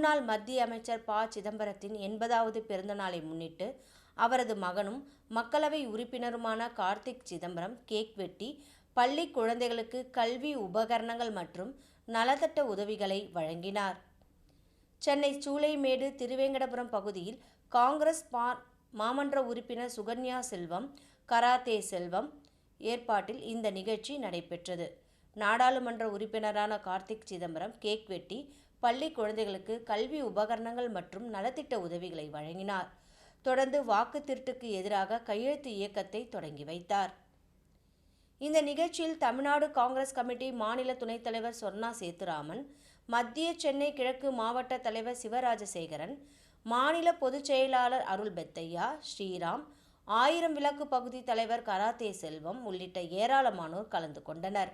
முன்னாள் மத்திய அமைச்சர் ப. சிதம்பரத்தின் எண்பதாவது பிறந்தநாளை முன்னிட்டு அவரது மகனும் மக்களவை உறுப்பினருமான கார்த்திக் சிதம்பரம் கேக் வெட்டி பள்ளி குழந்தைகளுக்கு கல்வி உபகரணங்கள் மற்றும் நலத்திட்ட உதவிகளை வழங்கினார். சென்னை சூளைமேடு திருவேங்கடபுரம் பகுதியில் காங்கிரஸ் பா. மாமன்ற உறுப்பினர் சுகன்யா செல்வம் கராத்தே செல்வம் ஏற்பாட்டில் இந்த நிகழ்ச்சி நடைபெற்றது. நாடாளுமன்ற உறுப்பினரான கார்த்திக் சிதம்பரம் கேக் வெட்டி பள்ளி குழந்தைகளுக்கு கல்வி உபகரணங்கள் மற்றும் நலத்திட்ட உதவிகளை வழங்கினார். தொடர்ந்து வாக்கு திருட்டுக்கு எதிராக கையெழுத்து இயக்கத்தை தொடங்கி வைத்தார். இந்த நிகழ்ச்சியில் தமிழ்நாடு காங்கிரஸ் கமிட்டி மாநில துணைத் தலைவர் சொர்ணா சேத்துராமன் மத்திய சென்னை கிழக்கு மாவட்ட தலைவர் சிவராஜசேகரன் மாநில பொதுச் செயலாளர் அருள் பெத்தையா ஸ்ரீராம் ஆயிரம் விளக்கு பகுதி தலைவர் கராத்தே செல்வம் உள்ளிட்ட ஏராளமானோர் கலந்து கொண்டனர்.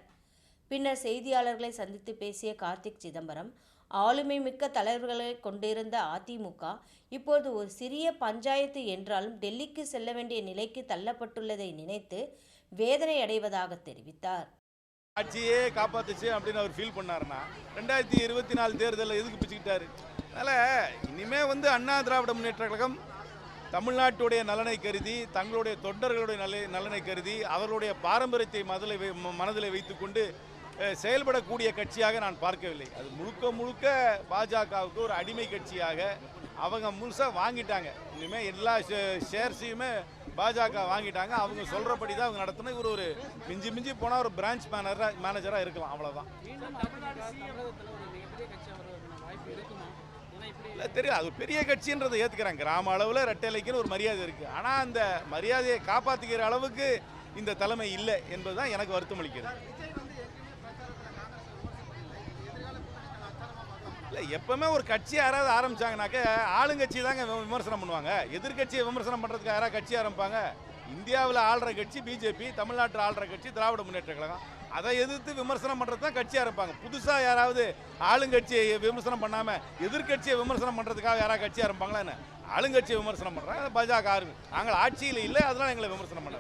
பின்னர் செய்தியாளர்களை சந்தித்து பேசிய கார்த்திக் சிதம்பரம் ஆளுமை மிக்க தலைவர்களை கொண்டிருந்த அதிமுக இப்போது ஒரு சிறிய பஞ்சாயத்து என்றாலும் டெல்லிக்கு செல்ல வேண்டிய நிலைக்கு தள்ளப்பட்டுள்ளதை நினைத்து வேதனை அடைவதாக தெரிவித்தார். ஆட்சியே காப்பாத்துச்சு அப்படின்னு அவர் ஃபீல் பண்ணாருன்னா ரெண்டாயிரத்தி இருபத்தி நாலு தேர்தலில் எதுக்கு பிச்சுக்கிட்டாரு? அதனால் இனிமே வந்து அண்ணா திராவிட முன்னேற்ற கழகம் தமிழ்நாட்டுடைய நலனை கருதி தங்களுடைய தொண்டர்களுடைய நல நலனை கருதி அவர்களுடைய பாரம்பரியத்தை மதலை வை- ம- மனதில் வைத்துக்கொண்டு செயல்படக்கூடிய கட்சியாக நான் பார்க்கவில்லை. அது முழுக்க முழுக்க பாஜகவுக்கு ஒரு அடிமை கட்சியாக அவங்க முழுசாக வாங்கிட்டாங்க. இனிமேல் எல்லா ஷே- ஷேர்ஸையுமே பாஜக வாங்கிட்டாங்க. அவங்க சொல்கிறபடி தான் அவங்க நடத்தணும் இவர் ஒரு மிஞ்சி மிஞ்சி போனால் ஒரு பிரான்ச் மேனராக மேனேஜராக இருக்கலாம். அவ்வளோதான் இல்லை தெரியும் அது பெரிய கட்சின்றதை ஏற்றுக்கிறாங்க கிராம அளவில் ரெட்டைலைக்குன்னு ஒரு மரியாதை இருக்குது ஆனால் அந்த மரியாதையை காப்பாற்றிக்கிற அளவுக்கு இந்த தலைமை இல்லை என்பது தான் எனக்கு வருத்தம் அளிக்கிறது இல்லை எப்பவுமே ஒரு கட்சி யாராவது ஆரம்பிச்சாங்கனாக்க ஆளுங்கட்சி தாங்க விமர்சனம் பண்ணுவாங்க. எதிர்க்கட்சியை விமர்சனம் பண்ணுறதுக்கு யாராவது கட்சி ஆரம்பிப்பாங்க? இந்தியாவில் ஆள்ற கட்சி பிஜேபி தமிழ்நாட்டில் ஆள்ற கட்சி திராவிட முன்னேற்ற கழகம். அதை எதிர்த்து விமர்சனம் பண்ணுறது தான் கட்சியாக இருப்பாங்க. புதுசாக யாராவது ஆளுங்கட்சியை விமர்சனம் பண்ணாமல் எதிர்க்கட்சியை விமர்சனம் பண்ணுறதுக்காக யாராவது கட்சியாக இருப்பாங்களா என்ன? ஆளுங்கட்சியை விமர்சனம் பண்ணுறாங்க பாஜக ஆர்வம் நாங்கள் ஆட்சியில் இல்லை அதெல்லாம் எங்களை விமர்சனம் பண்ணுறாங்க